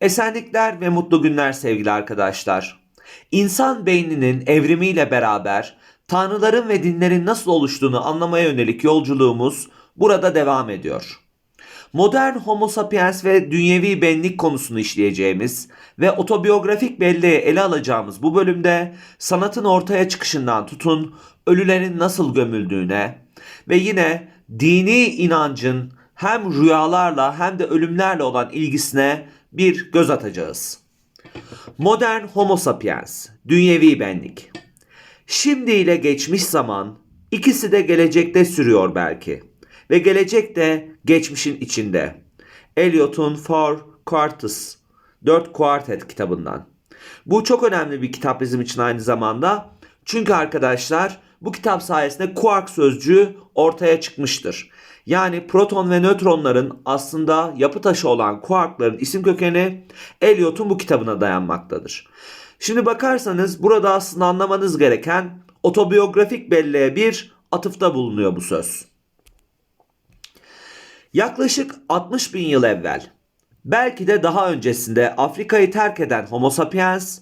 Esenlikler ve mutlu günler sevgili arkadaşlar. İnsan beyninin evrimiyle beraber tanrıların ve dinlerin nasıl oluştuğunu anlamaya yönelik yolculuğumuz burada devam ediyor. Modern Homo sapiens ve dünyevi benlik konusunu işleyeceğimiz ve otobiyografik belleği ele alacağımız bu bölümde sanatın ortaya çıkışından tutun ölülerin nasıl gömüldüğüne ve yine dini inancın hem rüyalarla hem de ölümlerle olan ilgisine bir göz atacağız. Modern Homo sapiens, dünyevi benlik. Şimdi ile geçmiş zaman ikisi de gelecekte sürüyor belki ve gelecek de geçmişin içinde. Eliot'un Four Quartets, 4 Quartet kitabından. Bu çok önemli bir kitap bizim için aynı zamanda. Çünkü arkadaşlar bu kitap sayesinde quark sözcüğü ortaya çıkmıştır. Yani proton ve nötronların aslında yapı taşı olan kuarkların isim kökeni Eliot'un bu kitabına dayanmaktadır. Şimdi bakarsanız burada aslında anlamanız gereken otobiyografik belleğe bir atıfta bulunuyor bu söz. Yaklaşık 60 bin yıl evvel, belki de daha öncesinde Afrika'yı terk eden Homo sapiens,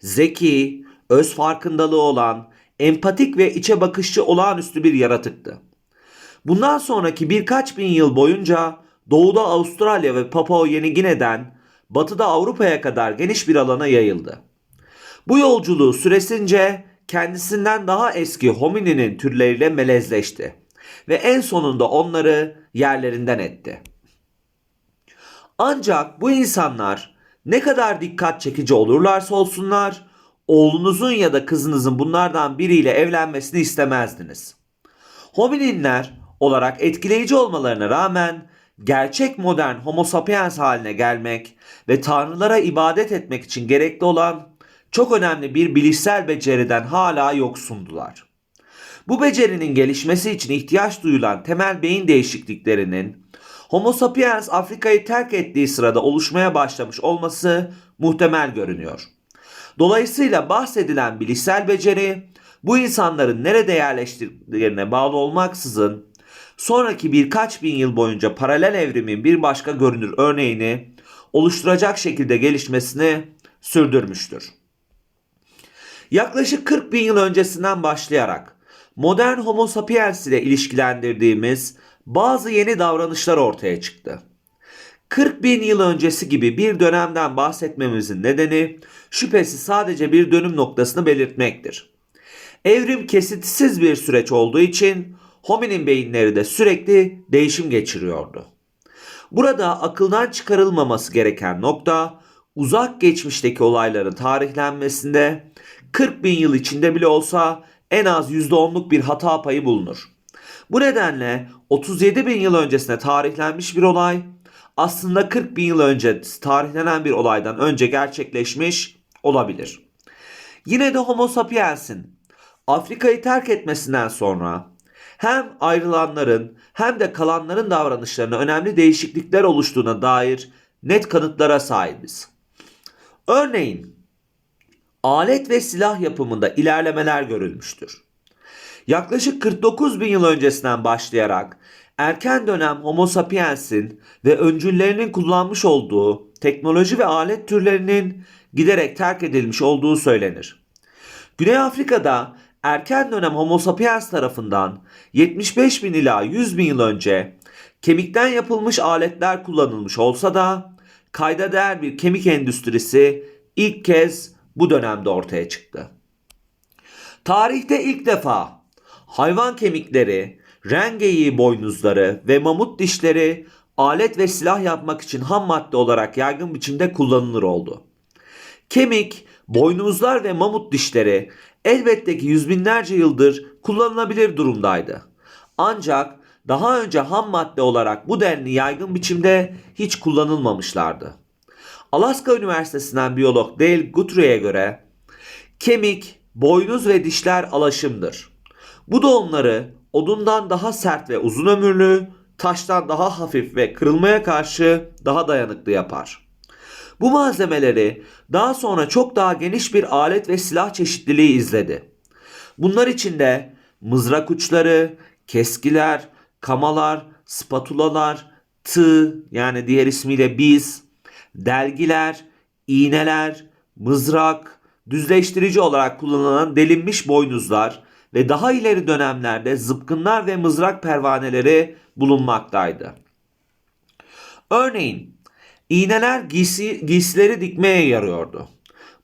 zeki, öz farkındalığı olan, empatik ve içe bakışçı olağanüstü bir yaratıktı. Bundan sonraki birkaç bin yıl boyunca doğuda Avustralya ve Papua Yeni Gine'den batıda Avrupa'ya kadar geniş bir alana yayıldı. Bu yolculuğu süresince kendisinden daha eski homininin türleriyle melezleşti ve en sonunda onları yerlerinden etti. Ancak bu insanlar ne kadar dikkat çekici olurlarsa olsunlar, oğlunuzun ya da kızınızın bunlardan biriyle evlenmesini istemezdiniz. Homininler olarak etkileyici olmalarına rağmen gerçek modern homo sapiens haline gelmek ve tanrılara ibadet etmek için gerekli olan çok önemli bir bilişsel beceriden hala yoksundular. Bu becerinin gelişmesi için ihtiyaç duyulan temel beyin değişikliklerinin Homo sapiens Afrika'yı terk ettiği sırada oluşmaya başlamış olması muhtemel görünüyor. Dolayısıyla bahsedilen bilişsel beceri bu insanların nerede yerleştiklerine bağlı olmaksızın sonraki birkaç bin yıl boyunca paralel evrimin bir başka görünür örneğini oluşturacak şekilde gelişmesini sürdürmüştür. Yaklaşık 40 bin yıl öncesinden başlayarak modern homo sapiens ile ilişkilendirdiğimiz bazı yeni davranışlar ortaya çıktı. 40 bin yıl öncesi gibi bir dönemden bahsetmemizin nedeni şüphesiz sadece bir dönüm noktasını belirtmektir. Evrim kesintisiz bir süreç olduğu için hominin beyinleri de sürekli değişim geçiriyordu. Burada akıldan çıkarılmaması gereken nokta uzak geçmişteki olayların tarihlenmesinde 40 bin yıl içinde bile olsa en az %10'luk bir hata payı bulunur. Bu nedenle 37 bin yıl öncesine tarihlenmiş bir olay aslında 40 bin yıl önce tarihlenen bir olaydan önce gerçekleşmiş olabilir. Yine de Homo sapiens'in Afrika'yı terk etmesinden sonra hem ayrılanların hem de kalanların davranışlarına önemli değişiklikler oluştuğuna dair net kanıtlara sahibiz. Örneğin alet ve silah yapımında ilerlemeler görülmüştür. Yaklaşık 49 bin yıl öncesinden başlayarak erken dönem Homo sapiens'in ve öncüllerinin kullanmış olduğu teknoloji ve alet türlerinin giderek terk edilmiş olduğu söylenir. Güney Afrika'da erken dönem Homo sapiens tarafından 75 bin ila 100 bin yıl önce kemikten yapılmış aletler kullanılmış olsa da kayda değer bir kemik endüstrisi ilk kez bu dönemde ortaya çıktı. Tarihte ilk defa hayvan kemikleri, rengeyi boynuzları ve mamut dişleri alet ve silah yapmak için ham madde olarak yaygın biçimde kullanılır oldu. Kemik, boynuzlar ve mamut dişleri elbette ki yüz yıldır kullanılabilir durumdaydı. Ancak daha önce ham madde olarak bu denli yaygın biçimde hiç kullanılmamışlardı. Alaska Üniversitesi'nden biyolog Dale Guthrie'ye göre kemik, boynuz ve dişler alaşımdır. Bu da onları odundan daha sert ve uzun ömürlü, taştan daha hafif ve kırılmaya karşı daha dayanıklı yapar. Bu malzemeleri daha sonra çok daha geniş bir alet ve silah çeşitliliği izledi. Bunlar içinde mızrak uçları, keskiler, kamalar, spatulalar, tığ yani diğer ismiyle biz delgiler, iğneler, mızrak, düzleştirici olarak kullanılan delinmiş boynuzlar ve daha ileri dönemlerde zıpkınlar ve mızrak pervaneleri bulunmaktaydı. Örneğin iğneler giysi, giysileri dikmeye yarıyordu.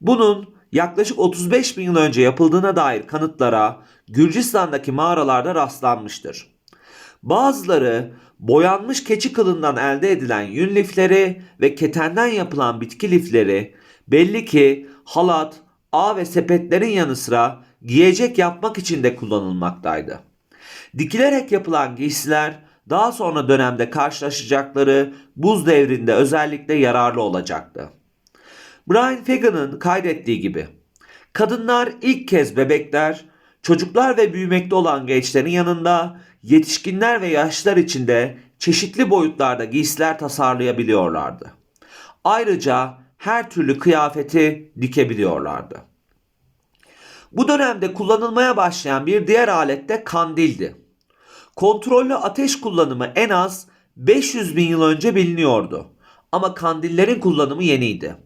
Bunun yaklaşık 35 bin yıl önce yapıldığına dair kanıtlara Gürcistan'daki mağaralarda rastlanmıştır. Bazıları boyanmış keçi kılından elde edilen yün lifleri ve ketenden yapılan bitki lifleri belli ki halat, ağ ve sepetlerin yanı sıra giyecek yapmak için de kullanılmaktaydı. Dikilerek yapılan giysiler daha sonra dönemde karşılaşacakları buz devrinde özellikle yararlı olacaktı. Brian Fagan'ın kaydettiği gibi kadınlar ilk kez bebekler, çocuklar ve büyümekte olan gençlerin yanında yetişkinler ve yaşlılar için de çeşitli boyutlarda giysiler tasarlayabiliyorlardı. Ayrıca her türlü kıyafeti dikebiliyorlardı. Bu dönemde kullanılmaya başlayan bir diğer alet de kandildi. Kontrollü ateş kullanımı en az 500 bin yıl önce biliniyordu. Ama kandillerin kullanımı yeniydi.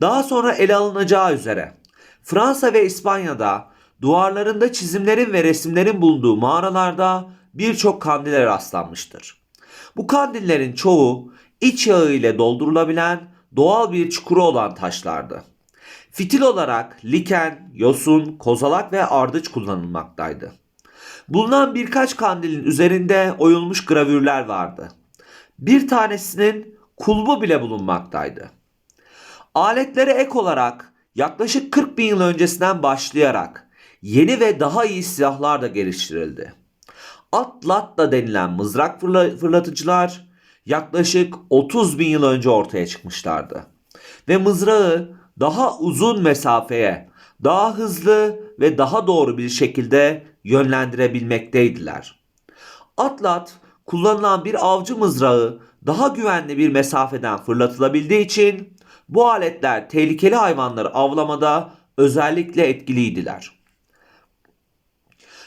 Daha sonra ele alınacağı üzere Fransa ve İspanya'da duvarlarında çizimlerin ve resimlerin bulunduğu mağaralarda birçok kandile rastlanmıştır. Bu kandillerin çoğu iç yağı ile doldurulabilen doğal bir çukuru olan taşlardı. Fitil olarak liken, yosun, kozalak ve ardıç kullanılmaktaydı. Bulunan birkaç kandilin üzerinde oyulmuş gravürler vardı. Bir tanesinin kulbu bile bulunmaktaydı. Aletlere ek olarak yaklaşık 40 bin yıl öncesinden başlayarak yeni ve daha iyi silahlar da geliştirildi. Atlat da denilen mızrak fırla- fırlatıcılar yaklaşık 30 bin yıl önce ortaya çıkmışlardı. Ve mızrağı daha uzun mesafeye, daha hızlı ve daha doğru bir şekilde yönlendirebilmekteydiler. Atlat kullanılan bir avcı mızrağı daha güvenli bir mesafeden fırlatılabildiği için bu aletler tehlikeli hayvanları avlamada özellikle etkiliydiler.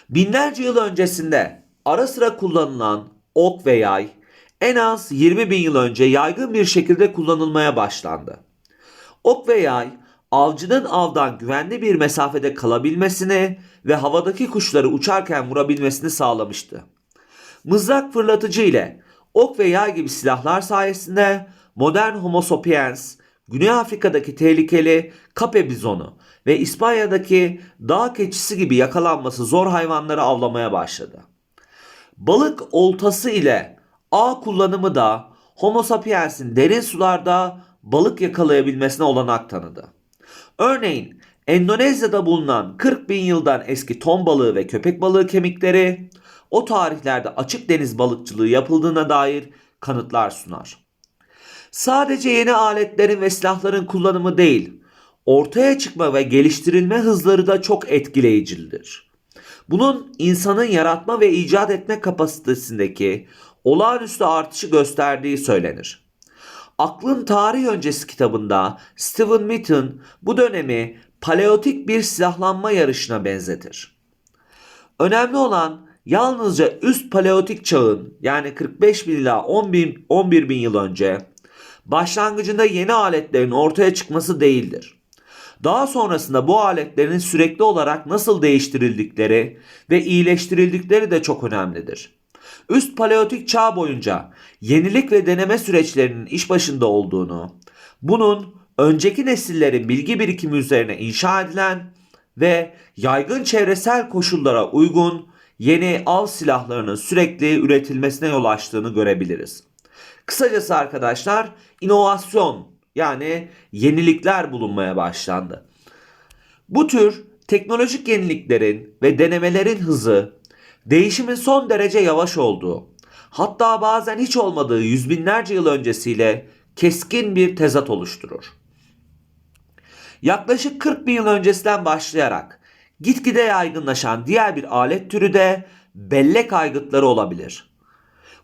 Binlerce yıl öncesinde ara sıra kullanılan ok ve yay en az 20 bin yıl önce yaygın bir şekilde kullanılmaya başlandı. Ok ve yay avcının avdan güvenli bir mesafede kalabilmesini ve havadaki kuşları uçarken vurabilmesini sağlamıştı. Mızrak fırlatıcı ile ok ve yay gibi silahlar sayesinde modern Homo sapiens Güney Afrika'daki tehlikeli kape bizonu ve İspanya'daki dağ keçisi gibi yakalanması zor hayvanları avlamaya başladı. Balık oltası ile ağ kullanımı da Homo sapiens'in derin sularda balık yakalayabilmesine olanak tanıdı. Örneğin Endonezya'da bulunan 40 bin yıldan eski ton balığı ve köpek balığı kemikleri o tarihlerde açık deniz balıkçılığı yapıldığına dair kanıtlar sunar. Sadece yeni aletlerin ve silahların kullanımı değil, ortaya çıkma ve geliştirilme hızları da çok etkileyicidir. Bunun insanın yaratma ve icat etme kapasitesindeki olağanüstü artışı gösterdiği söylenir. Aklın Tarih Öncesi kitabında Stephen Mitton bu dönemi paleotik bir silahlanma yarışına benzetir. Önemli olan yalnızca üst paleotik çağın yani 45 bin ila 10 bin, 11 bin yıl önce başlangıcında yeni aletlerin ortaya çıkması değildir. Daha sonrasında bu aletlerin sürekli olarak nasıl değiştirildikleri ve iyileştirildikleri de çok önemlidir. Üst paleotik çağ boyunca yenilik ve deneme süreçlerinin iş başında olduğunu, bunun önceki nesillerin bilgi birikimi üzerine inşa edilen ve yaygın çevresel koşullara uygun yeni av silahlarının sürekli üretilmesine yol açtığını görebiliriz. Kısacası arkadaşlar inovasyon yani yenilikler bulunmaya başlandı. Bu tür teknolojik yeniliklerin ve denemelerin hızı değişimin son derece yavaş olduğu, hatta bazen hiç olmadığı yüz binlerce yıl öncesiyle keskin bir tezat oluşturur. Yaklaşık 40 bin yıl öncesinden başlayarak gitgide yaygınlaşan diğer bir alet türü de bellek aygıtları olabilir.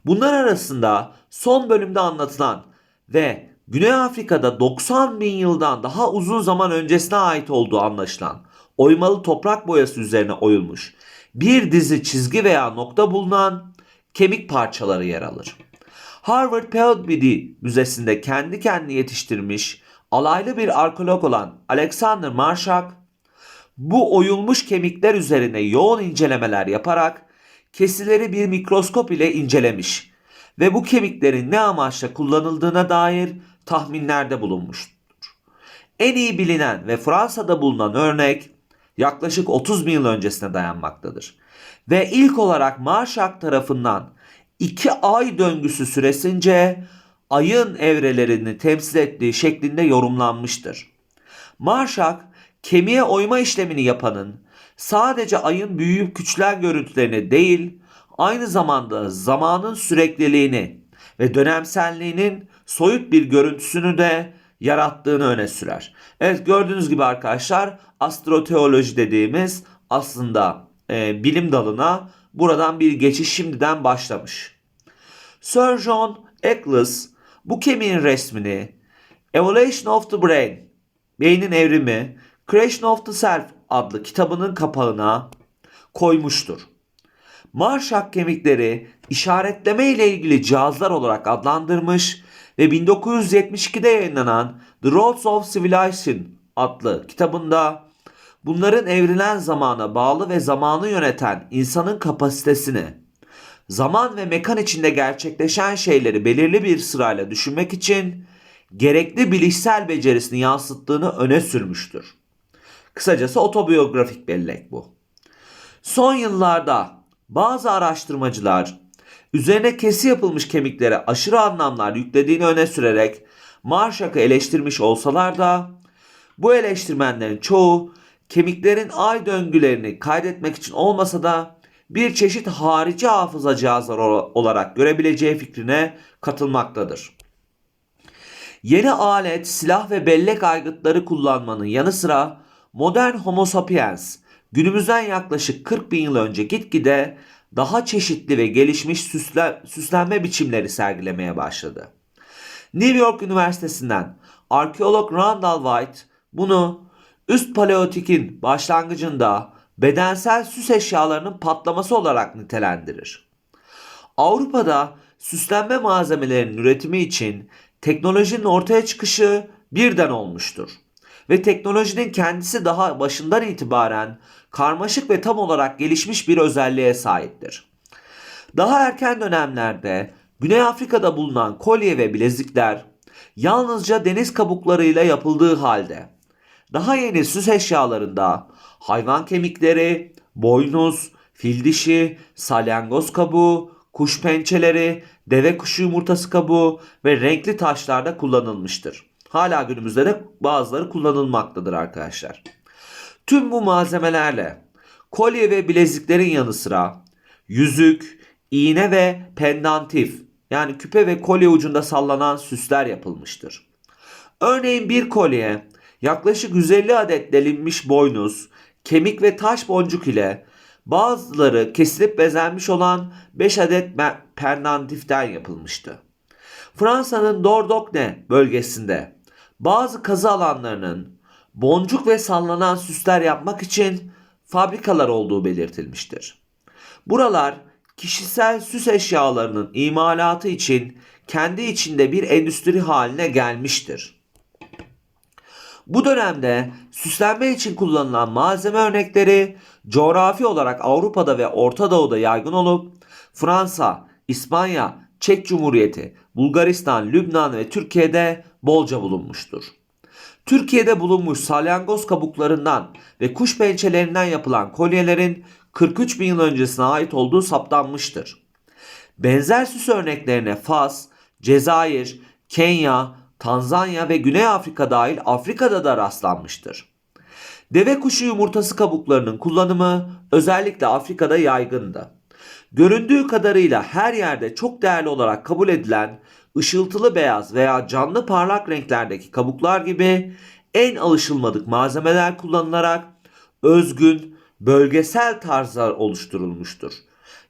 Bunlar arasında son bölümde anlatılan ve Güney Afrika'da 90 bin yıldan daha uzun zaman öncesine ait olduğu anlaşılan oymalı toprak boyası üzerine oyulmuş bir dizi çizgi veya nokta bulunan kemik parçaları yer alır. Harvard Peabody Müzesi'nde kendi kendini yetiştirmiş alaylı bir arkeolog olan Alexander Marshak bu oyulmuş kemikler üzerine yoğun incelemeler yaparak kesileri bir mikroskop ile incelemiş ve bu kemiklerin ne amaçla kullanıldığına dair tahminlerde bulunmuştur. En iyi bilinen ve Fransa'da bulunan örnek yaklaşık 30 bin yıl öncesine dayanmaktadır. Ve ilk olarak Marshak tarafından 2 ay döngüsü süresince ayın evrelerini temsil ettiği şeklinde yorumlanmıştır. Marshak kemiğe oyma işlemini yapanın sadece ayın büyüyüp küçülen görüntülerini değil, aynı zamanda zamanın sürekliliğini ve dönemselliğinin soyut bir görüntüsünü de yarattığını öne sürer. Evet gördüğünüz gibi arkadaşlar astroteoloji dediğimiz aslında e, bilim dalına buradan bir geçiş şimdiden başlamış. Sir John Eccles bu kemiğin resmini Evolution of the Brain, Beynin Evrimi, Creation of the Self adlı kitabının kapağına koymuştur. Marshak kemikleri işaretleme ile ilgili cihazlar olarak adlandırmış ve 1972'de yayınlanan The Roads of Civilization adlı kitabında bunların evrilen zamana bağlı ve zamanı yöneten insanın kapasitesini, zaman ve mekan içinde gerçekleşen şeyleri belirli bir sırayla düşünmek için gerekli bilişsel becerisini yansıttığını öne sürmüştür. Kısacası otobiyografik bellek bu. Son yıllarda bazı araştırmacılar üzerine kesi yapılmış kemiklere aşırı anlamlar yüklediğini öne sürerek Marshak'ı eleştirmiş olsalar da bu eleştirmenlerin çoğu kemiklerin ay döngülerini kaydetmek için olmasa da bir çeşit harici hafıza cihazları olarak görebileceği fikrine katılmaktadır. Yeni alet, silah ve bellek aygıtları kullanmanın yanı sıra modern homo sapiens günümüzden yaklaşık 40 bin yıl önce gitgide daha çeşitli ve gelişmiş süsle, süslenme biçimleri sergilemeye başladı. New York Üniversitesi'nden arkeolog Randall White bunu üst paleotikin başlangıcında bedensel süs eşyalarının patlaması olarak nitelendirir. Avrupa'da süslenme malzemelerinin üretimi için teknolojinin ortaya çıkışı birden olmuştur. Ve teknolojinin kendisi daha başından itibaren karmaşık ve tam olarak gelişmiş bir özelliğe sahiptir. Daha erken dönemlerde Güney Afrika'da bulunan kolye ve bilezikler yalnızca deniz kabuklarıyla yapıldığı halde daha yeni süs eşyalarında hayvan kemikleri, boynuz, fil dişi, salyangoz kabuğu, kuş pençeleri, deve kuşu yumurtası kabuğu ve renkli taşlarda kullanılmıştır. Hala günümüzde de bazıları kullanılmaktadır arkadaşlar. Tüm bu malzemelerle kolye ve bileziklerin yanı sıra yüzük, iğne ve pendantif yani küpe ve kolye ucunda sallanan süsler yapılmıştır. Örneğin bir kolye yaklaşık 150 adet delinmiş boynuz, kemik ve taş boncuk ile bazıları kesilip bezenmiş olan 5 adet pendantiften yapılmıştı. Fransa'nın Dordogne bölgesinde bazı kazı alanlarının boncuk ve sallanan süsler yapmak için fabrikalar olduğu belirtilmiştir. Buralar kişisel süs eşyalarının imalatı için kendi içinde bir endüstri haline gelmiştir. Bu dönemde süslenme için kullanılan malzeme örnekleri coğrafi olarak Avrupa'da ve Orta Doğu'da yaygın olup Fransa, İspanya, Çek Cumhuriyeti, Bulgaristan, Lübnan ve Türkiye'de bolca bulunmuştur. Türkiye'de bulunmuş salyangoz kabuklarından ve kuş pençelerinden yapılan kolyelerin 43 bin yıl öncesine ait olduğu saptanmıştır. Benzer süs örneklerine Fas, Cezayir, Kenya, Tanzanya ve Güney Afrika dahil Afrika'da da rastlanmıştır. Deve kuşu yumurtası kabuklarının kullanımı özellikle Afrika'da yaygındı. Göründüğü kadarıyla her yerde çok değerli olarak kabul edilen ışıltılı beyaz veya canlı parlak renklerdeki kabuklar gibi en alışılmadık malzemeler kullanılarak özgün, bölgesel tarzlar oluşturulmuştur.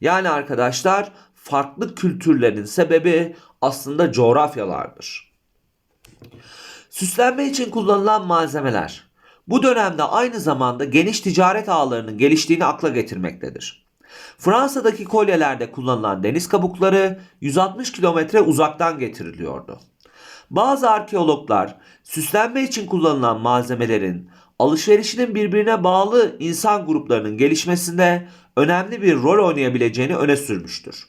Yani arkadaşlar farklı kültürlerin sebebi aslında coğrafyalardır. Süslenme için kullanılan malzemeler bu dönemde aynı zamanda geniş ticaret ağlarının geliştiğini akla getirmektedir. Fransa'daki kolyelerde kullanılan deniz kabukları 160 kilometre uzaktan getiriliyordu. Bazı arkeologlar süslenme için kullanılan malzemelerin alışverişinin birbirine bağlı insan gruplarının gelişmesinde önemli bir rol oynayabileceğini öne sürmüştür.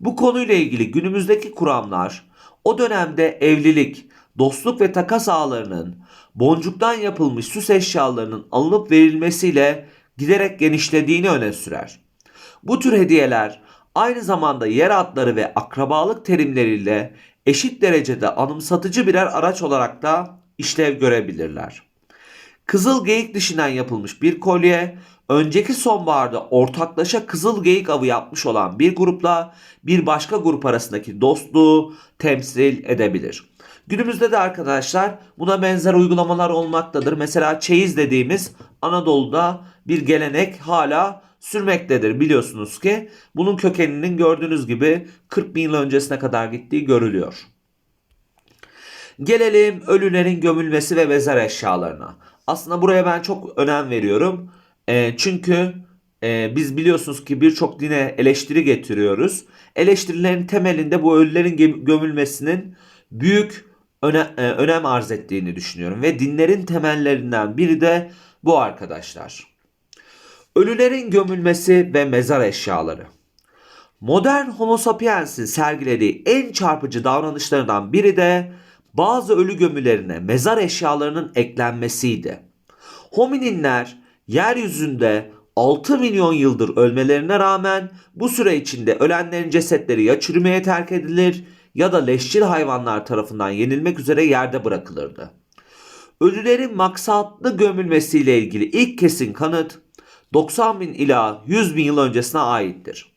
Bu konuyla ilgili günümüzdeki kuramlar o dönemde evlilik, dostluk ve takas ağlarının boncuktan yapılmış süs eşyalarının alınıp verilmesiyle giderek genişlediğini öne sürer. Bu tür hediyeler aynı zamanda yer adları ve akrabalık terimleriyle eşit derecede anımsatıcı birer araç olarak da işlev görebilirler. Kızıl geyik dişinden yapılmış bir kolye, önceki sonbaharda ortaklaşa kızıl geyik avı yapmış olan bir grupla bir başka grup arasındaki dostluğu temsil edebilir. Günümüzde de arkadaşlar buna benzer uygulamalar olmaktadır. Mesela çeyiz dediğimiz Anadolu'da bir gelenek hala sürmektedir biliyorsunuz ki. Bunun kökeninin gördüğünüz gibi 40 bin yıl öncesine kadar gittiği görülüyor. Gelelim ölülerin gömülmesi ve mezar eşyalarına. Aslında buraya ben çok önem veriyorum. E, çünkü e, biz biliyorsunuz ki birçok dine eleştiri getiriyoruz. Eleştirilerin temelinde bu ölülerin gömülmesinin büyük öne, e, önem arz ettiğini düşünüyorum. Ve dinlerin temellerinden biri de bu arkadaşlar. Ölülerin gömülmesi ve mezar eşyaları. Modern Homo sapiens'in sergilediği en çarpıcı davranışlarından biri de bazı ölü gömülerine mezar eşyalarının eklenmesiydi. Homininler yeryüzünde 6 milyon yıldır ölmelerine rağmen bu süre içinde ölenlerin cesetleri ya çürümeye terk edilir ya da leşçil hayvanlar tarafından yenilmek üzere yerde bırakılırdı. Ölülerin maksatlı gömülmesiyle ilgili ilk kesin kanıt 90 bin ila 100 bin yıl öncesine aittir.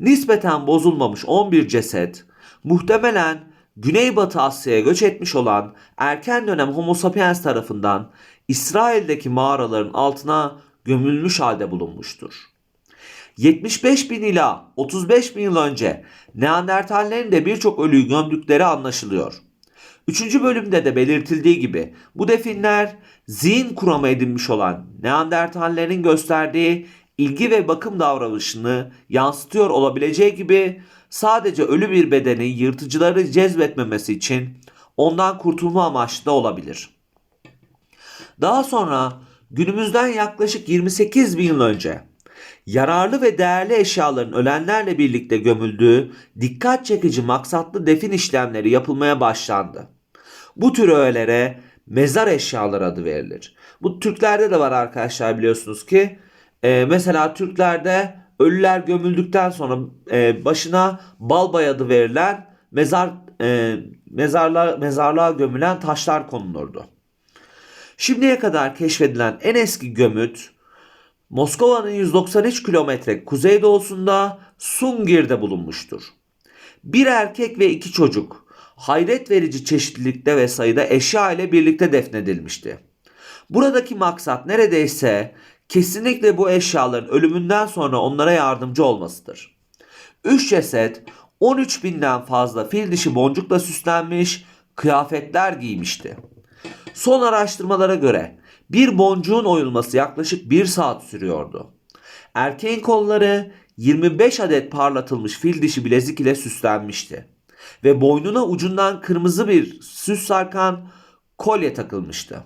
Nispeten bozulmamış 11 ceset muhtemelen Güneybatı Asya'ya göç etmiş olan erken dönem Homo sapiens tarafından İsrail'deki mağaraların altına gömülmüş halde bulunmuştur. 75 bin ila 35 bin yıl önce Neandertallerin de birçok ölüyü gömdükleri anlaşılıyor. Üçüncü bölümde de belirtildiği gibi bu definler zihin kuramı edinmiş olan Neandertallerin gösterdiği ilgi ve bakım davranışını yansıtıyor olabileceği gibi sadece ölü bir bedeni yırtıcıları cezbetmemesi için ondan kurtulma amaçlı da olabilir. Daha sonra günümüzden yaklaşık 28 bin yıl önce yararlı ve değerli eşyaların ölenlerle birlikte gömüldüğü dikkat çekici maksatlı defin işlemleri yapılmaya başlandı. Bu tür öğelere mezar eşyaları adı verilir. Bu Türklerde de var arkadaşlar biliyorsunuz ki. Ee, mesela Türklerde ölüler gömüldükten sonra e, başına balbay adı verilen mezar e, mezarlar mezarlığa gömülen taşlar konulurdu. Şimdiye kadar keşfedilen en eski gömüt Moskova'nın 193 kilometre kuzeydoğusunda Sungir'de bulunmuştur. Bir erkek ve iki çocuk hayret verici çeşitlilikte ve sayıda eşya ile birlikte defnedilmişti. Buradaki maksat neredeyse kesinlikle bu eşyaların ölümünden sonra onlara yardımcı olmasıdır. Üç ceset 13 binden fazla fil dişi boncukla süslenmiş kıyafetler giymişti. Son araştırmalara göre bir boncuğun oyulması yaklaşık 1 saat sürüyordu. Erkeğin kolları 25 adet parlatılmış fil dişi bilezik ile süslenmişti ve boynuna ucundan kırmızı bir süs sarkan kolye takılmıştı.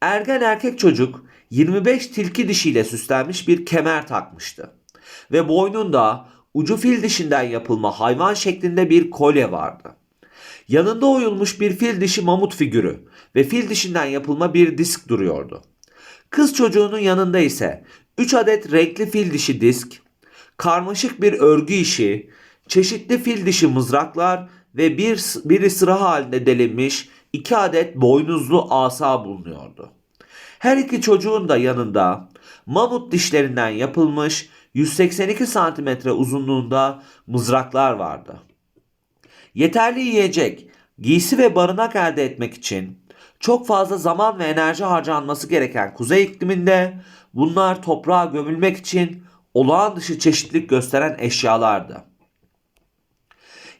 Ergen erkek çocuk 25 tilki dişiyle süslenmiş bir kemer takmıştı ve boynunda ucu fil dişinden yapılma hayvan şeklinde bir kolye vardı. Yanında oyulmuş bir fil dişi mamut figürü ve fil dişinden yapılma bir disk duruyordu. Kız çocuğunun yanında ise 3 adet renkli fil dişi disk, karmaşık bir örgü işi, çeşitli fil dişi mızraklar ve bir, biri sıra halinde delinmiş 2 adet boynuzlu asa bulunuyordu. Her iki çocuğun da yanında mamut dişlerinden yapılmış 182 santimetre uzunluğunda mızraklar vardı. Yeterli yiyecek, giysi ve barınak elde etmek için çok fazla zaman ve enerji harcanması gereken kuzey ikliminde bunlar toprağa gömülmek için olağan dışı çeşitlilik gösteren eşyalardı.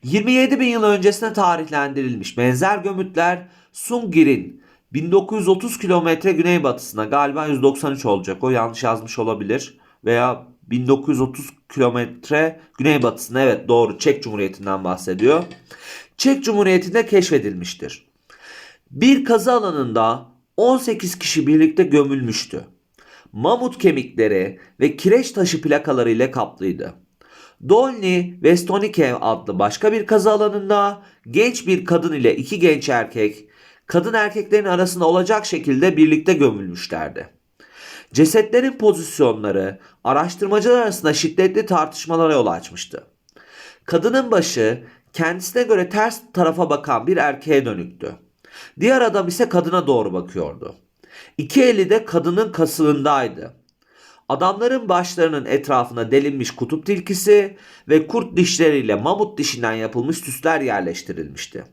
27 bin yıl öncesine tarihlendirilmiş benzer gömütler Sungir'in 1930 kilometre güneybatısına galiba 193 olacak o yanlış yazmış olabilir veya 1930 kilometre güneybatısında evet doğru Çek Cumhuriyeti'nden bahsediyor. Çek Cumhuriyeti'nde keşfedilmiştir. Bir kazı alanında 18 kişi birlikte gömülmüştü. Mamut kemikleri ve kireç taşı plakaları ile kaplıydı. Dolny Vestonikev adlı başka bir kazı alanında genç bir kadın ile iki genç erkek kadın erkeklerin arasında olacak şekilde birlikte gömülmüşlerdi. Cesetlerin pozisyonları araştırmacılar arasında şiddetli tartışmalara yol açmıştı. Kadının başı kendisine göre ters tarafa bakan bir erkeğe dönüktü. Diğer adam ise kadına doğru bakıyordu. İki eli de kadının kasığındaydı. Adamların başlarının etrafına delinmiş kutup tilkisi ve kurt dişleriyle mamut dişinden yapılmış süsler yerleştirilmişti.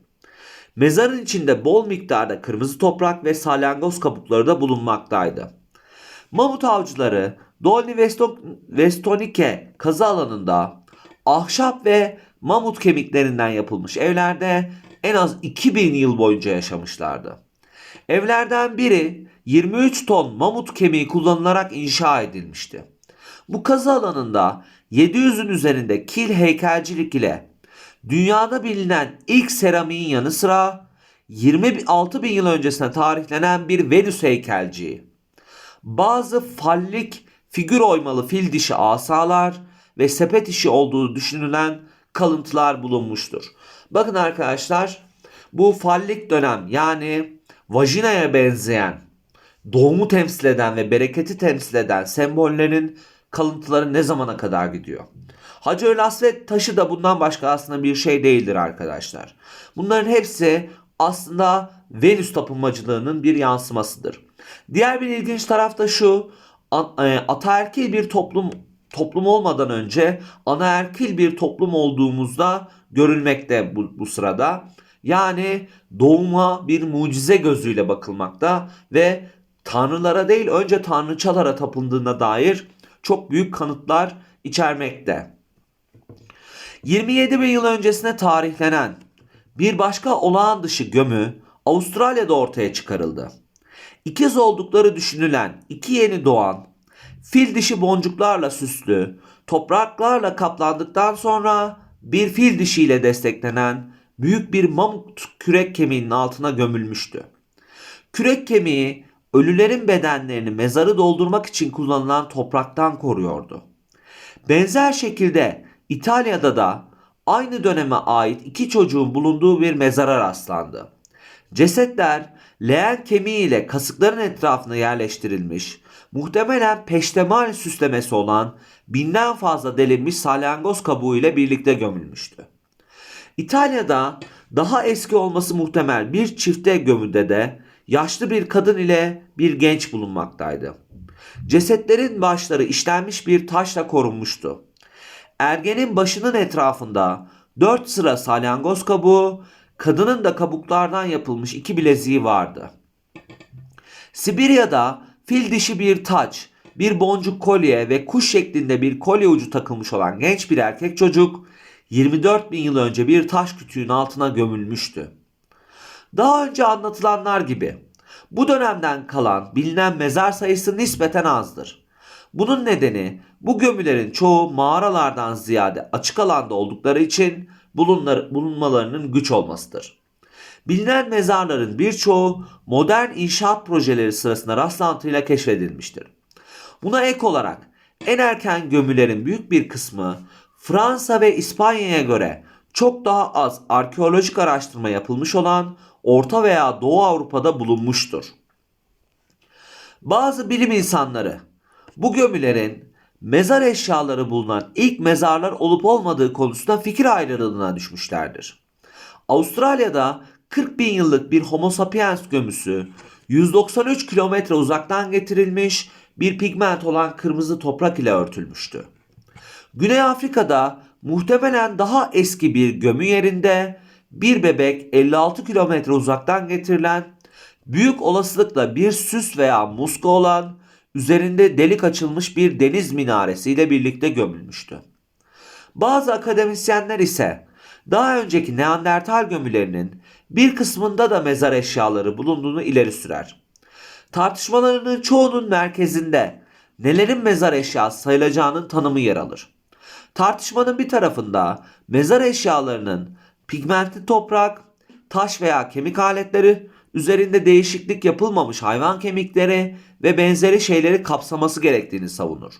Mezarın içinde bol miktarda kırmızı toprak ve salyangoz kabukları da bulunmaktaydı. Mamut avcıları Dolny Vesto- Vestonike kazı alanında ahşap ve mamut kemiklerinden yapılmış evlerde en az 2000 yıl boyunca yaşamışlardı. Evlerden biri 23 ton mamut kemiği kullanılarak inşa edilmişti. Bu kazı alanında 700'ün üzerinde kil heykelcilik ile dünyada bilinen ilk seramiğin yanı sıra 26 bin yıl öncesine tarihlenen bir Venüs heykelciği, bazı fallik figür oymalı fil dişi asalar ve sepet işi olduğu düşünülen kalıntılar bulunmuştur. Bakın arkadaşlar bu fallik dönem yani vajinaya benzeyen doğumu temsil eden ve bereketi temsil eden sembollerin kalıntıları ne zamana kadar gidiyor? Hacer Asvet taşı da bundan başka aslında bir şey değildir arkadaşlar. Bunların hepsi aslında Venüs tapınmacılığının bir yansımasıdır. Diğer bir ilginç taraf da şu. e, Ataerkil bir toplum toplum olmadan önce anaerkil bir toplum olduğumuzda görülmekte bu, bu sırada. Yani doğuma bir mucize gözüyle bakılmakta ve tanrılara değil önce tanrıçalara tapındığına dair çok büyük kanıtlar içermekte. 27 bin yıl öncesine tarihlenen bir başka olağan dışı gömü Avustralya'da ortaya çıkarıldı. İkiz oldukları düşünülen iki yeni doğan fil dişi boncuklarla süslü topraklarla kaplandıktan sonra bir fil dişiyle desteklenen büyük bir mamut kürek kemiğinin altına gömülmüştü. Kürek kemiği ölülerin bedenlerini mezarı doldurmak için kullanılan topraktan koruyordu. Benzer şekilde İtalya'da da aynı döneme ait iki çocuğun bulunduğu bir mezara rastlandı. Cesetler leğen kemiği ile kasıkların etrafına yerleştirilmiş, muhtemelen peştemal süslemesi olan binden fazla delinmiş salyangoz kabuğu ile birlikte gömülmüştü. İtalya'da daha eski olması muhtemel bir çifte gömüde de yaşlı bir kadın ile bir genç bulunmaktaydı. Cesetlerin başları işlenmiş bir taşla korunmuştu. Ergenin başının etrafında dört sıra salyangoz kabuğu, kadının da kabuklardan yapılmış iki bileziği vardı. Sibirya'da fil dişi bir taç, bir boncuk kolye ve kuş şeklinde bir kolye ucu takılmış olan genç bir erkek çocuk 24 bin yıl önce bir taş kütüğün altına gömülmüştü. Daha önce anlatılanlar gibi bu dönemden kalan bilinen mezar sayısı nispeten azdır. Bunun nedeni bu gömülerin çoğu mağaralardan ziyade açık alanda oldukları için bulunlar, bulunmalarının güç olmasıdır. Bilinen mezarların birçoğu modern inşaat projeleri sırasında rastlantıyla keşfedilmiştir. Buna ek olarak en erken gömülerin büyük bir kısmı Fransa ve İspanya'ya göre çok daha az arkeolojik araştırma yapılmış olan Orta veya Doğu Avrupa'da bulunmuştur. Bazı bilim insanları bu gömülerin mezar eşyaları bulunan ilk mezarlar olup olmadığı konusunda fikir ayrılığına düşmüşlerdir. Avustralya'da 40 bin yıllık bir Homo sapiens gömüsü 193 kilometre uzaktan getirilmiş bir pigment olan kırmızı toprak ile örtülmüştü. Güney Afrika'da muhtemelen daha eski bir gömü yerinde bir bebek 56 kilometre uzaktan getirilen büyük olasılıkla bir süs veya muska olan üzerinde delik açılmış bir deniz minaresiyle birlikte gömülmüştü. Bazı akademisyenler ise daha önceki Neandertal gömülerinin bir kısmında da mezar eşyaları bulunduğunu ileri sürer. Tartışmalarının çoğunun merkezinde nelerin mezar eşyası sayılacağının tanımı yer alır. Tartışmanın bir tarafında mezar eşyalarının pigmentli toprak, taş veya kemik aletleri, üzerinde değişiklik yapılmamış hayvan kemikleri ve benzeri şeyleri kapsaması gerektiğini savunur.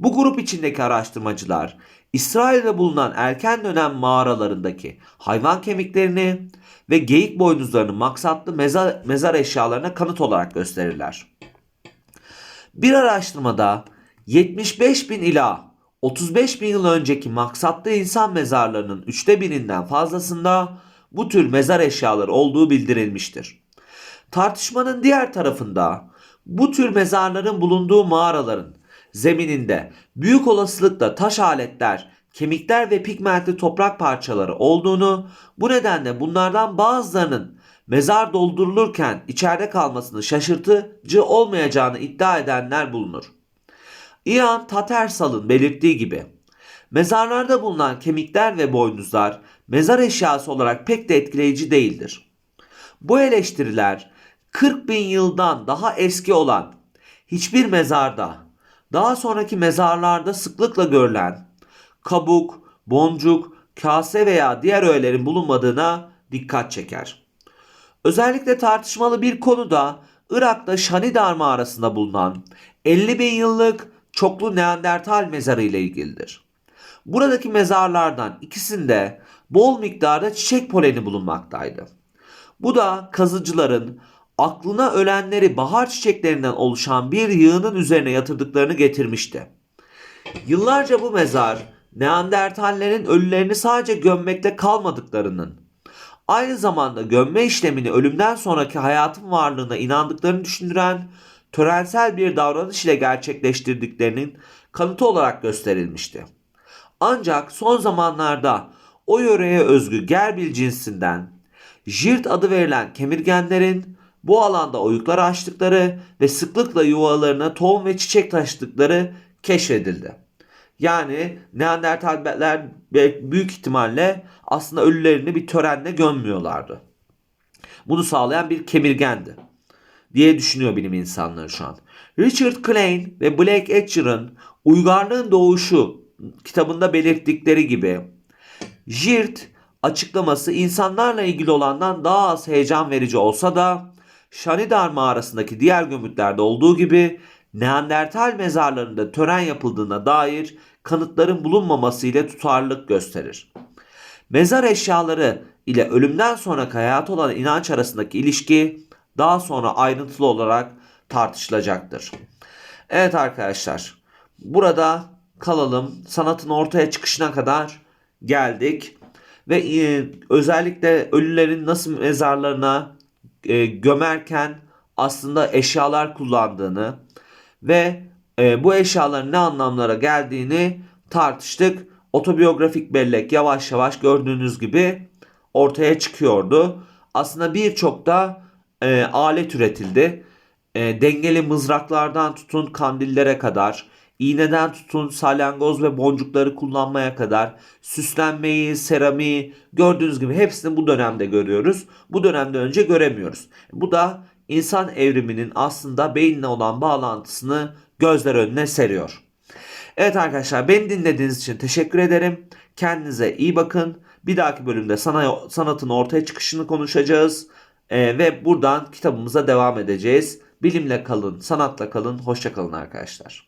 Bu grup içindeki araştırmacılar İsrail'de bulunan erken dönem mağaralarındaki hayvan kemiklerini ve geyik boynuzlarını maksatlı mezar, mezar eşyalarına kanıt olarak gösterirler. Bir araştırmada 75 bin ila 35 bin yıl önceki maksatlı insan mezarlarının üçte birinden fazlasında bu tür mezar eşyaları olduğu bildirilmiştir. Tartışmanın diğer tarafında bu tür mezarların bulunduğu mağaraların zemininde büyük olasılıkla taş aletler, kemikler ve pigmentli toprak parçaları olduğunu, bu nedenle bunlardan bazılarının mezar doldurulurken içeride kalmasını şaşırtıcı olmayacağını iddia edenler bulunur. Ian Tattersal'ın belirttiği gibi mezarlarda bulunan kemikler ve boynuzlar mezar eşyası olarak pek de etkileyici değildir. Bu eleştiriler 40 bin yıldan daha eski olan hiçbir mezarda daha sonraki mezarlarda sıklıkla görülen kabuk, boncuk, kase veya diğer öğelerin bulunmadığına dikkat çeker. Özellikle tartışmalı bir konu da Irak'ta Şanidar mağarasında bulunan 50 bin yıllık çoklu Neandertal mezarı ile ilgilidir. Buradaki mezarlardan ikisinde bol miktarda çiçek poleni bulunmaktaydı. Bu da kazıcıların aklına ölenleri bahar çiçeklerinden oluşan bir yığının üzerine yatırdıklarını getirmişti. Yıllarca bu mezar Neandertallerin ölülerini sadece gömmekle kalmadıklarının, aynı zamanda gömme işlemini ölümden sonraki hayatın varlığına inandıklarını düşündüren törensel bir davranış ile gerçekleştirdiklerinin kanıtı olarak gösterilmişti. Ancak son zamanlarda o yöreye özgü gerbil cinsinden jirt adı verilen kemirgenlerin bu alanda oyuklar açtıkları ve sıklıkla yuvalarına tohum ve çiçek taşıdıkları keşfedildi. Yani Neandertaller büyük ihtimalle aslında ölülerini bir törenle gömmüyorlardı. Bunu sağlayan bir kemirgendi diye düşünüyor bilim insanları şu an. Richard Klein ve Blake Etcher'ın Uygarlığın Doğuşu kitabında belirttikleri gibi Jirt açıklaması insanlarla ilgili olandan daha az heyecan verici olsa da Şanidar mağarasındaki diğer gömütlerde olduğu gibi Neandertal mezarlarında tören yapıldığına dair kanıtların bulunmaması ile tutarlılık gösterir. Mezar eşyaları ile ölümden sonraki hayat olan inanç arasındaki ilişki daha sonra ayrıntılı olarak tartışılacaktır. Evet arkadaşlar burada kalalım. Sanatın ortaya çıkışına kadar geldik. Ve e, özellikle ölülerin nasıl mezarlarına e, gömerken aslında eşyalar kullandığını ve e, bu eşyaların ne anlamlara geldiğini tartıştık. Otobiyografik bellek yavaş yavaş gördüğünüz gibi ortaya çıkıyordu. Aslında birçok da e, alet üretildi. E, dengeli mızraklardan tutun kandillere kadar, iğneden tutun salyangoz ve boncukları kullanmaya kadar, süslenmeyi, seramiği gördüğünüz gibi hepsini bu dönemde görüyoruz. Bu dönemde önce göremiyoruz. Bu da insan evriminin aslında beyinle olan bağlantısını gözler önüne seriyor. Evet arkadaşlar beni dinlediğiniz için teşekkür ederim. Kendinize iyi bakın. Bir dahaki bölümde sana, sanatın ortaya çıkışını konuşacağız. Ee, ve buradan kitabımıza devam edeceğiz. Bilimle kalın, sanatla kalın, hoşça kalın arkadaşlar.